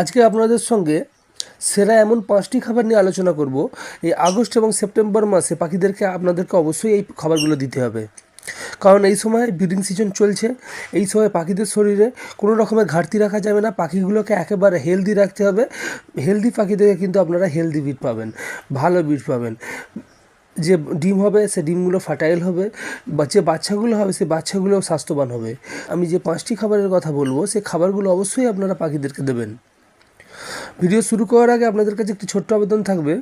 আজকে আপনাদের সঙ্গে সেরা এমন পাঁচটি খাবার নিয়ে আলোচনা করব। এই আগস্ট এবং সেপ্টেম্বর মাসে পাখিদেরকে আপনাদেরকে অবশ্যই এই খাবারগুলো দিতে হবে। কারণ এই সময় ব্রিডিং সিজন চলছে। এই সময় পাখিদের শরীরে কোনো রকমের ঘাটতি রাখা যাবে না। পাখিগুলোকে একেবারে হেলদি রাখতে হবে। হেলদি পাখিদেরকে কিন্তু আপনারা হেলদি বিট পাবেন। ভালো বিট পাবেন। যে ডিম হবে, সে ডিমগুলো ফার্টাইল হবে বা যে বাচ্চাগুলো হবে, সে বাচ্চাগুলো স্বাস্থ্যবান হবে। আমি যে পাঁচটি খাবারের কথা বলব, সে খাবারগুলো অবশ্যই আপনারা পাখিদেরকে দেবেন। ভিডিও শুরু করার আগে আপনাদের কাছে একটি ছোট্ট আবেদন থাকবে।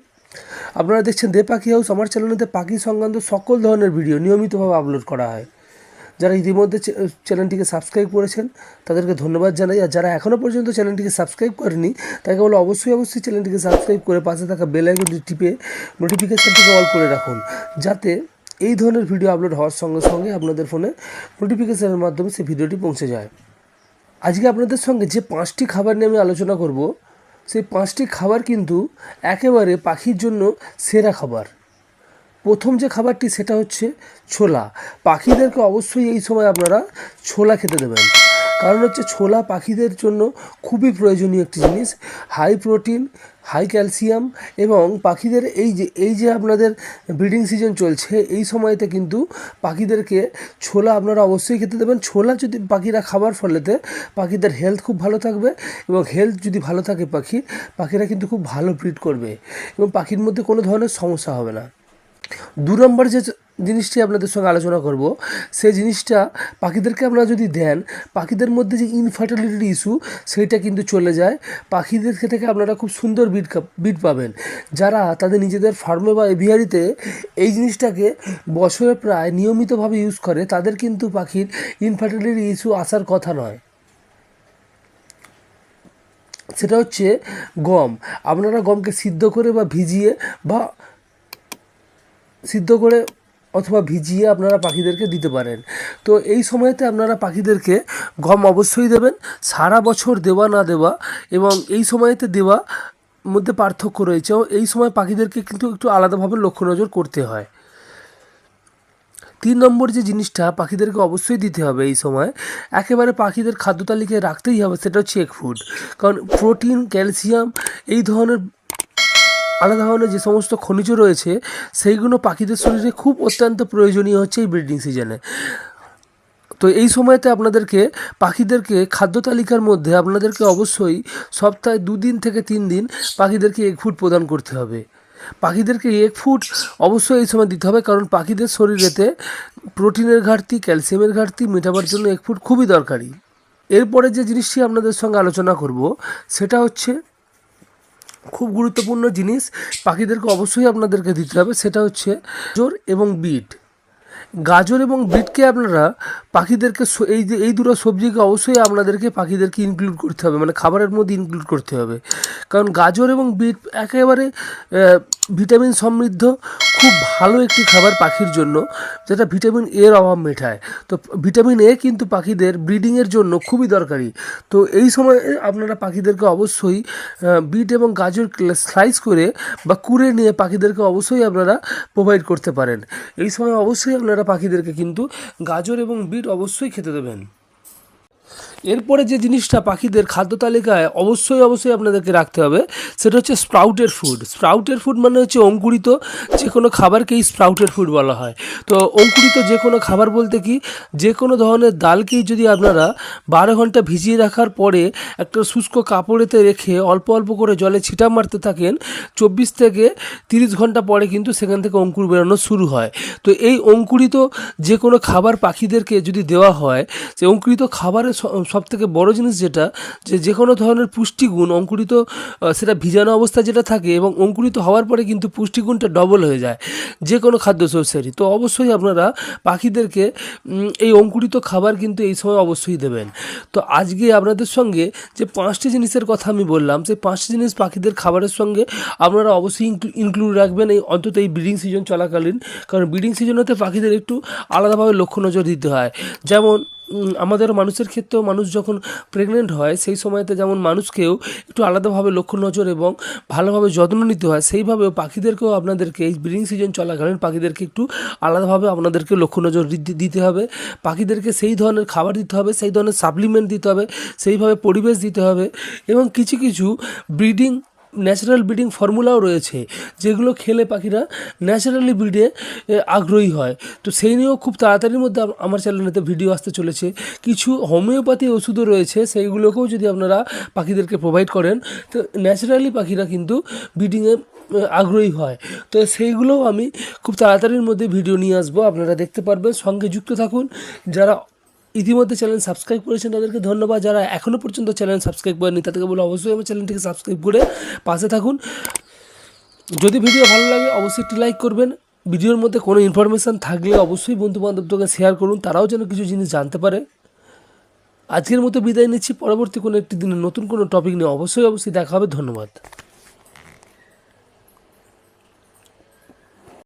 আপনারা দেখছেন দে পাখি হাউস, আমার চ্যানেলেতে পাখি সংক্রান্ত সকল ধরনের ভিডিও নিয়মিতভাবে আপলোড করা হয়। যারা ইতিমধ্যে চ্যানেলটিকে সাবস্ক্রাইব করেছেন, তাদেরকে ধন্যবাদ জানাই। আর যারা এখনও পর্যন্ত চ্যানেলটিকে সাবস্ক্রাইব করেনি তাকে বলো অবশ্যই অবশ্যই চ্যানেলটিকে সাবস্ক্রাইব করে পাশে থাকা বেল আইকনটি টিপে নোটিফিকেশানটিকে অল করে রাখুন, যাতে এই ধরনের ভিডিও আপলোড হওয়ার সঙ্গে সঙ্গে আপনাদের ফোনে নোটিফিকেশানের মাধ্যমে সেই ভিডিওটি পৌঁছে যায়। আজকে আপনাদের সঙ্গে যে পাঁচটি খাবার নিয়ে আমি আলোচনা করব সেই পাঁচটি খাবার কিন্তু একেবারে পাখির জন্য সেরা খাবার। প্রথম যে খাবারটি সেটা হচ্ছে ছোলা। পাখিদেরকে অবশ্যই এই সময় আপনারা ছোলা খেতে দেবেন। কারণ হচ্ছে ছোলা পাখিদের জন্য খুবই প্রয়োজনীয় একটি জিনিস। হাই প্রোটিন হাই ক্যালসিয়াম এবং পাখিদের এই যে এই যে আপনাদের ব্রিডিং সিজন চলছে, এই সময়তে কিন্তু পাখিদেরকে ছোলা আপনারা অবশ্যই খেতে দেবেন। ছোলা যদি পাখিরা খাবার ফলেতে পাখিদের হেলথ খুব ভালো থাকবে এবং হেলথ যদি ভালো থাকে পাখি, পাখিরা কিন্তু খুব ভালো ব্রিড করবে এবং পাখির মধ্যে কোনো ধরনের সমস্যা হবে না। দু নম্বর যে জিনিসটি আপনাদের সঙ্গে আলোচনা করব। সেই জিনিসটা পাখিদেরকে আপনারা যদি দেন, পাখিদের মধ্যে যে ইনফার্টিলিটির ইস্যু সেইটা কিন্তু চলে যায়। পাখিদের থেকে আপনারা খুব সুন্দর বিট বিট পাবেন। যারা তাদের নিজেদের ফার্মে বা এভিয়ারিতে এই জিনিসটাকে বছরে প্রায় নিয়মিতভাবে ইউজ করে, তাদের কিন্তু পাখির ইনফার্টিলিটি ইস্যু আসার কথা নয়। সেটা হচ্ছে গম। আপনারা গমকে সিদ্ধ করে বা ভিজিয়ে বা সিদ্ধ করে অথবা ভিজিয়ে আপনারা পাখিদেরকে দিতে পারেন। তো এই সময়তে আপনারা পাখিদেরকে গম অবশ্যই দেবেন, সারা বছর দেওয়া না দেওয়া এবং এই সময়তে দেওয়া মধ্যে পার্থক্য রয়েছে এই সময় পাখিদেরকে কিন্তু একটু আলাদাভাবে লক্ষ্য নজর করতে হয়। তিন নম্বর যে জিনিসটা, পাখিদেরকে অবশ্যই দিতে হবে এই সময়। একেবারে পাখিদের খাদ্য তালিকায় রাখতেই হবে, সেটা হচ্ছে এগ ফুড। কারণ প্রোটিন, ক্যালসিয়াম এই ধরনের আলাদা ধরনের যে সমস্ত খনিজ রয়েছে, সেইগুলো পাখিদের শরীরে খুব অত্যন্ত প্রয়োজনীয় হচ্ছে এই ব্রিডিং সিজনে তো এই সময়তে আপনাদেরকে, পাখিদেরকে খাদ্য তালিকার মধ্যে আপনাদেরকে অবশ্যই সপ্তাহে দুদিন থেকে তিন দিন পাখিদেরকে এক ফুট প্রদান করতে হবে। পাখিদেরকে এক ফুট অবশ্যই এই সময় দিতে হবে, কারণ পাখিদের শরীরেতে প্রোটিনের ঘাটতি, ক্যালসিয়ামের ঘাটতি মেটাবার জন্য এক ফুট খুবই দরকারি। এরপরে যে জিনিসটি আপনাদের সঙ্গে আলোচনা করব, সেটা হচ্ছে খুব গুরুত্বপূর্ণ জিনিস, পাখিদেরকে অবশ্যই আপনাদেরকে দিতে হবে, সেটা হচ্ছে জোর এবং বিট। গাজর এবং বিটকে আপনারা পাখিদেরকে এই যে, এই দুটো সবজিকে অবশ্যই আপনাদেরকে পাখিদেরকে ইনক্লুড করতে হবে মানে খাবারের মধ্যে ইনক্লুড করতে হবে। কারণ গাজর এবং বিট একেবারে ভিটামিন সমৃদ্ধ খুব ভালো একটি খাবার পাখির জন্য, যেটা ভিটামিন এর অভাব মেটায়। তো ভিটামিন এ কিন্তু পাখিদের ব্রিডিংয়ের জন্য খুবই দরকারি। তো এই সময় আপনারা পাখিদেরকে অবশ্যই বিট এবং গাজর স্লাইস করে বা কুড়ে নিয়ে পাখিদেরকে অবশ্যই আপনারা প্রোভাইড করতে পারেন। এই সময় অবশ্যই আপনারা পাখিদেরকে কিন্তু গাজর এবং বিট অবশ্যই খেতে দেবেন। এরপরে যে জিনিসটা পাখিদের খাদ্য তালিকায় অবশ্যই অবশ্যই আপনাদেরকে রাখতে হবে, সেটা হচ্ছে স্প্রাউটের ফুড স্প্রাউটের ফুড মানে হচ্ছে অঙ্কুরিত যে কোনো খাবারকেই স্প্রাউটের ফুড বলা হয়। তো অঙ্কুরিত যে কোনো খাবার বলতে কি, যে কোনো ধরনের ডালকেই যদি আপনারা বারো ঘণ্টা ভিজিয়ে রাখার পরে একটা শুষ্ক কাপড়েতে রেখে অল্প অল্প করে জলে ছিটা মারতে থাকেন, চব্বিশ থেকে তিরিশ ঘণ্টা পরে কিন্তু সেখান থেকে অঙ্কুর বেরোনো শুরু হয়। তো এই অঙ্কুরিত যে কোনো খাবার পাখিদেরকে যদি দেওয়া হয়, সে অঙ্কুরিত খাবারের সব থেকে বড় জিনিস যেটা, যে যে কোনো ধরনের পুষ্টিগুণ অঙ্কুরিত সেটা ভিজানো অবস্থা যেটা থাকে এবং অঙ্কুরিত হওয়ার পরে কিন্তু পুষ্টিগুণটা ডবল হয়ে যায় যে কোনো খাদ্য শস্যেরই তো অবশ্যই আপনারা পাখিদেরকে এই অঙ্কুরিত খাবার কিন্তু এই সময় অবশ্যই দেবেন। তো আজকে আপনাদের সঙ্গে যে পাঁচটি জিনিসের কথা আমি বললাম, সেই পাঁচটি জিনিস পাখিদের খাবারের সঙ্গে আপনারা অবশ্যই ইনক্লুড রাখবেন। এই অন্তত এই ব্রিডিং সিজন চলাকালীন, কারণ ব্রিডিং সিজনেতে পাখিদের একটু আলাদাভাবে লক্ষ্য নজর দিতে হয়। যেমন আমাদের মানুষের ক্ষেত্রেও মানুষ যখন প্রেগনেন্ট হয়, সেই সময়তে যেমন মানুষকেও একটু আলাদাভাবে লক্ষ্য নজর এবং ভালোভাবে যত্ন নিতে হয়, সেইভাবেও পাখিদেরকেও আপনাদেরকে এই ব্রিডিং সিজন চলাকালীন পাখিদেরকে একটু আলাদাভাবে আপনাদেরকে লক্ষ্য নজর দিতে হবে। পাখিদেরকে সেই ধরনের খাবার দিতে হবে, সেই ধরনের সাপ্লিমেন্ট দিতে হবে, সেইভাবে পরিবেশ দিতে হবে এবং কিছু কিছু ব্রিডিং ন্যাচারাল ব্রিডিং ফর্মুলাও রয়েছে, যেগুলো খেলে পাখিরা ন্যাচারালি ব্রিডে আগ্রহী হয়। তো সেই নিয়েও খুব তাড়াতাড়ির মধ্যে আমার চ্যানেলেতে ভিডিও আসতে চলেছে। কিছু হোমিওপ্যাথি ওষুধও রয়েছে, সেইগুলোকেও যদি আপনারা পাখিদেরকে প্রোভাইড করেন, তো ন্যাচারালি পাখিরা কিন্তু ব্রিডিংয়ে আগ্রহী হয়। তো সেইগুলোও আমি খুব তাড়াতাড়ির মধ্যে ভিডিও নিয়ে আসব, আপনারা দেখতে পারবেন। সঙ্গে যুক্ত থাকুন, যারা ইতিমধ্যে চ্যানেল সাবস্ক্রাইব করেছেন তাদেরকে ধন্যবাদ। যারা এখনও পর্যন্ত চ্যানেল সাবস্ক্রাইব করেনি তাদেরকে বলে অবশ্যই আমার চ্যানেলটিকে সাবস্ক্রাইব করে পাশে থাকুন। যদি ভিডিও ভালো লাগে, অবশ্যই একটি লাইক করবেন। ভিডিওর মধ্যে কোনো ইনফরমেশান থাকলে অবশ্যই বন্ধু বান্ধবকে শেয়ার করুন, তারাও যেন কিছু জিনিস জানতে পারে। আজকের মতো বিদায় নিচ্ছি। পরবর্তী কোনো একটি দিনে নতুন কোনো টপিক নিয়ে অবশ্যই অবশ্যই দেখা হবে। ধন্যবাদ।